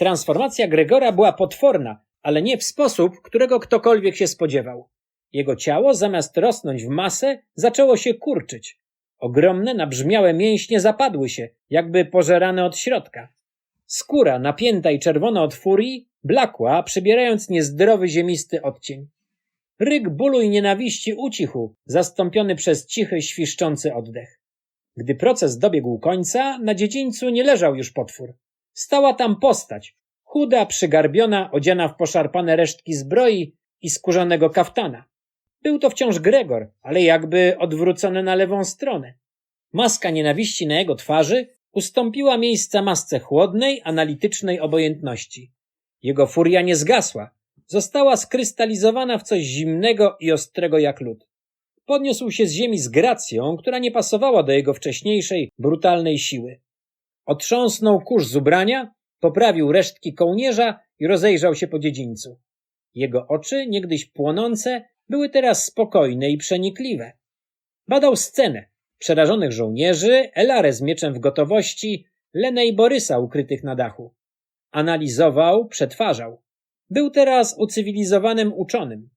Transformacja Gregora była potworna, ale nie w sposób, którego ktokolwiek się spodziewał. Jego ciało, zamiast rosnąć w masę, zaczęło się kurczyć. Ogromne, nabrzmiałe mięśnie zapadły się, jakby pożerane od środka. Skóra, napięta i czerwona od furii, blakła, przybierając niezdrowy ziemisty odcień. Ryk bólu i nienawiści ucichł, zastąpiony przez cichy, świszczący oddech. Gdy proces dobiegł końca, na dziedzińcu nie leżał już potwór. Stała tam postać, chuda, przygarbiona, odziana w poszarpane resztki zbroi i skórzanego kaftana. Był to wciąż Gregor, ale jakby odwrócony na lewą stronę. Maska nienawiści na jego twarzy ustąpiła miejsca masce chłodnej, analitycznej obojętności. Jego furia nie zgasła, została skrystalizowana w coś zimnego i ostrego jak lód. Podniósł się z ziemi z gracją, która nie pasowała do jego wcześniejszej, brutalnej siły. Otrząsnął kurz z ubrania, poprawił resztki kołnierza i rozejrzał się po dziedzińcu. Jego oczy, niegdyś płonące, były teraz spokojne i przenikliwe. Badał scenę, przerażonych żołnierzy, Elarę z mieczem w gotowości, Lenę i Borysa ukrytych na dachu. Analizował, przetwarzał. Był teraz ucywilizowanym uczonym.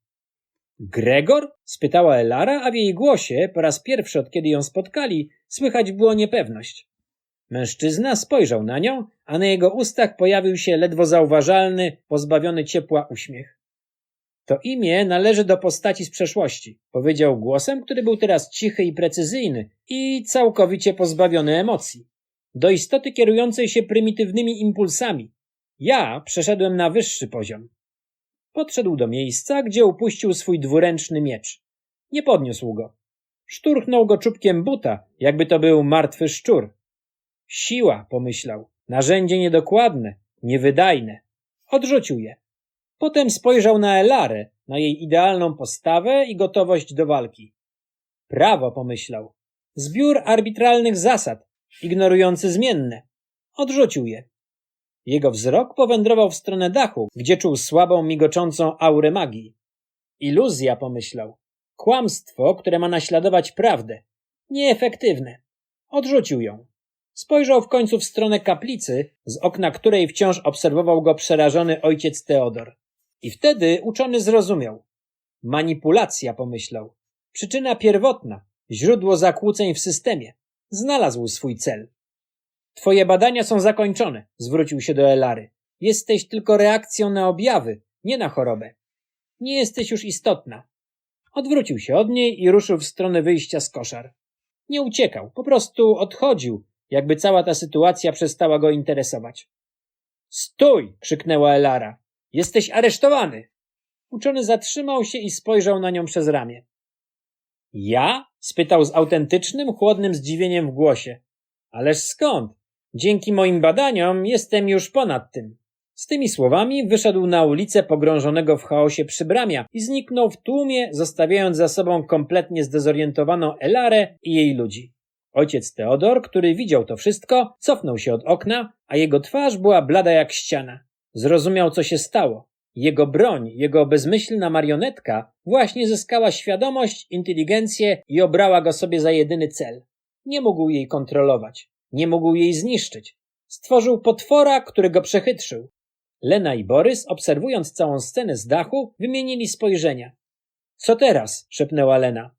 Gregor? spytała Elara, a w jej głosie, po raz pierwszy od kiedy ją spotkali, słychać było niepewność. Mężczyzna spojrzał na nią, a na jego ustach pojawił się ledwo zauważalny, pozbawiony ciepła uśmiech. To imię należy do postaci z przeszłości, powiedział głosem, który był teraz cichy i precyzyjny i całkowicie pozbawiony emocji. Do istoty kierującej się prymitywnymi impulsami. Ja przeszedłem na wyższy poziom. Podszedł do miejsca, gdzie upuścił swój dwuręczny miecz. Nie podniósł go. Szturchnął go czubkiem buta, jakby to był martwy szczur. Siła, pomyślał. Narzędzie niedokładne, niewydajne. Odrzucił je. Potem spojrzał na Elarę, na jej idealną postawę i gotowość do walki. Prawo, pomyślał. Zbiór arbitralnych zasad, ignorujący zmienne. Odrzucił je. Jego wzrok powędrował w stronę dachu, gdzie czuł słabą, migoczącą aurę magii. Iluzja, pomyślał. Kłamstwo, które ma naśladować prawdę. Nieefektywne. Odrzucił ją. Spojrzał w końcu w stronę kaplicy, z okna której wciąż obserwował go przerażony ojciec Teodor. I wtedy uczony zrozumiał. Manipulacja, pomyślał. Przyczyna pierwotna, źródło zakłóceń w systemie. Znalazł swój cel. Twoje badania są zakończone, zwrócił się do Elary. Jesteś tylko reakcją na objawy, nie na chorobę. Nie jesteś już istotna. Odwrócił się od niej i ruszył w stronę wyjścia z koszar. Nie uciekał, po prostu odchodził, jakby cała ta sytuacja przestała go interesować. Stój! krzyknęła Elara. Jesteś aresztowany! Uczony zatrzymał się i spojrzał na nią przez ramię. Ja? spytał z autentycznym, chłodnym zdziwieniem w głosie. Ależ skąd? Dzięki moim badaniom jestem już ponad tym. Z tymi słowami wyszedł na ulicę pogrążonego w chaosie przybramia i zniknął w tłumie, zostawiając za sobą kompletnie zdezorientowaną Elarę i jej ludzi. Ojciec Teodor, który widział to wszystko, cofnął się od okna, a jego twarz była blada jak ściana. Zrozumiał, co się stało. Jego broń, jego bezmyślna marionetka właśnie zyskała świadomość, inteligencję i obrała go sobie za jedyny cel. Nie mógł jej kontrolować, nie mógł jej zniszczyć. Stworzył potwora, który go przechytrzył. Lena i Borys, obserwując całą scenę z dachu, wymienili spojrzenia. Co teraz? szepnęła Lena.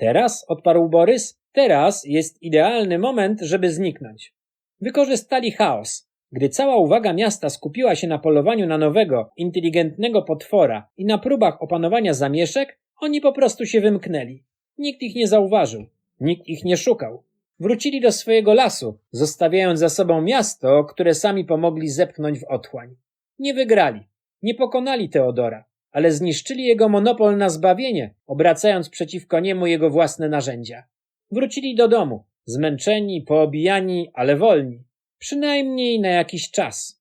Teraz? odparł Borys. Teraz jest idealny moment, żeby zniknąć. Wykorzystali chaos. Gdy cała uwaga miasta skupiła się na polowaniu na nowego, inteligentnego potwora i na próbach opanowania zamieszek, oni po prostu się wymknęli. Nikt ich nie zauważył, nikt ich nie szukał. Wrócili do swojego lasu, zostawiając za sobą miasto, które sami pomogli zepchnąć w otchłań. Nie wygrali, nie pokonali Teodora, ale zniszczyli jego monopol na zbawienie, obracając przeciwko niemu jego własne narzędzia. Wrócili do domu, zmęczeni, poobijani, ale wolni. Przynajmniej na jakiś czas.